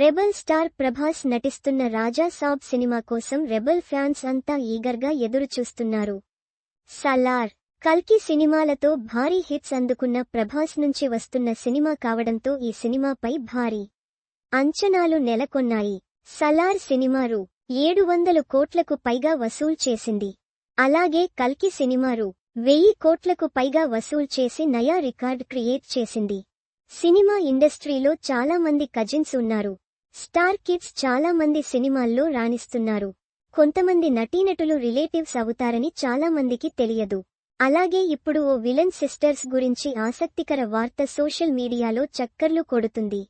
Rebel star Prabhas నటిస్తున్న Raja Saab cinema కోసం rebel fans అంతా ఈగర్గా ఎదురుచూస్తున్నారు. సలార్ కల్కి సినిమాలతో భారీ హిట్స్ అందుకున్న ప్రభాస్ నుంచి వస్తున్న సినిమా కావడంతో ఈ సినిమాపై భారీ అంచనాలు నెలకొన్నాయి. సలార్ సినిమారు ఏడు వందలు కోట్లకు పైగా వసూలు చేసింది. అలాగే కల్కి సినిమారు వెయ్యి కోట్లకు పైగా వసూలు చేసి నయా రికార్డ్ క్రియేట్ చేసింది. సినిమా ఇండస్ట్రీలో చాలా మంది కజిన్స్ ఉన్నారు. స్టార్ కిడ్స్ చాలా మంది సినిమాల్లో రాణిస్తున్నారు. కొంతమంది నటీనటులు రిలేటివ్స్ అవుతారని చాలా మందికి తెలియదు. అలాగే ఇప్పుడు ఓ విలన్ సిస్టర్స్ గురించి ఆసక్తికర వార్త సోషల్ మీడియాలో చక్కర్లు కొడుతుంది.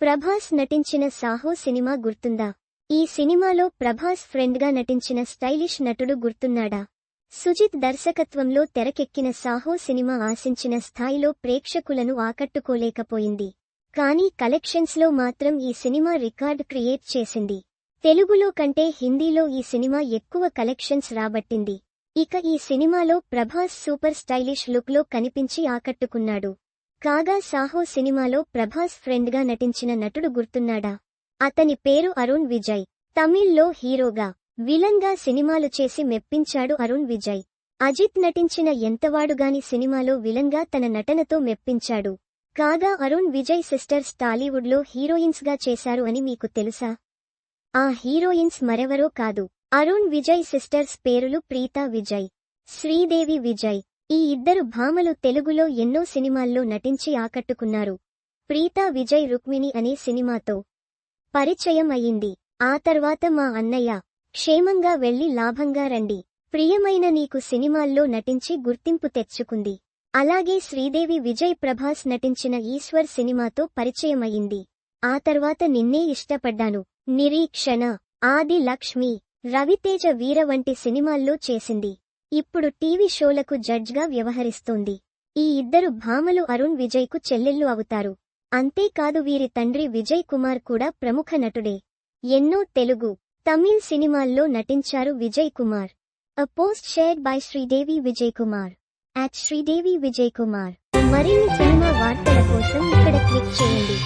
ప్రభాస్ నటించిన సాహో సినిమా గుర్తుందా? ఈ సినిమాలో ప్రభాస్ ఫ్రెండ్గా నటించిన స్టైలిష్ నటుడు గుర్తున్నాడా? సుజిత్ దర్శకత్వంలో తెరకెక్కిన సాహో సినిమా ఆశించిన స్థాయిలో ప్రేక్షకులను ఆకట్టుకోలేకపోయింది. కానీ కలెక్షన్స్లో మాత్రం ఈ సినిమా రికార్డ్ క్రియేట్ చేసింది. తెలుగులో కంటే హిందీలో ఈ సినిమా ఎక్కువ కలెక్షన్స్ రాబట్టింది. ఇక ఈ సినిమాలో ప్రభాస్ సూపర్ స్టైలిష్ లుక్లో కనిపించి ఆకట్టుకున్నాడు. కాగా సాహో సినిమాలో ప్రభాస్ ఫ్రెండ్గా నటించిన నటుడు గుర్తున్నాడా? అతని పేరు అరుణ్ విజయ్. తమిళ్ళో హీరోగా విలన్గా సినిమాలు చేసి మెప్పించాడు అరుణ్ విజయ్. అజిత్ నటించిన ఎంతవాడుగాని సినిమాలో విలన్గా తన నటనతో మెప్పించాడు. కాగా అరుణ్ విజయ్ సిస్టర్స్ టాలీవుడ్లో హీరోయిన్స్గా చేశారు అని మీకు తెలుసా? ఆ హీరోయిన్స్ మరెవరో కాదు. అరుణ్ విజయ్ సిస్టర్స్ పేరులు ప్రీతా విజయ్ శ్రీదేవి విజయ్. ఈ ఇద్దరు భామలు తెలుగులో ఎన్నో సినిమాల్లో నటించి ఆకట్టుకున్నారు. ప్రీతా విజయ్ రుక్మిణి అనే సినిమాతో పరిచయం అయింది. ఆ తర్వాత మా అన్నయ్య క్షేమంగా వెళ్ళి లాభంగా రండి. ప్రియమైన నీకు సినిమాల్లో నటించి గుర్తింపు తెచ్చుకుంది. అలాగే శ్రీదేవి విజయ్ ప్రభాస్ నటించిన ఈశ్వర్ సినిమాతో పరిచయమయ్యింది ఆ తర్వాత నిన్నే ఇష్టపడ్డాను. నిరీక్షణ ఆది లక్ష్మి రవితేజ వీర వంటి సినిమాల్లో చేసింది. ఇప్పుడు టీవీ షోలకు జడ్జ్గా వ్యవహరిస్తోంది. ఈ ఇద్దరు భామలు అరుణ్ విజయ్కు చెల్లెళ్ళు అవుతారు. అంతేకాదు వీరి తండ్రి విజయ్ కుమార్ కూడా ప్రముఖ నటుడే. ఎన్నో తెలుగు తమిళ్ సినిమాల్లో నటించారు Vijay Kumar. A post shared by Sridevi Vijay Kumar. At Sridevi Vijay Kumar మరిన్ని సినిమా వార్తల కోసం ఇక్కడ క్లిక్ చేయండి.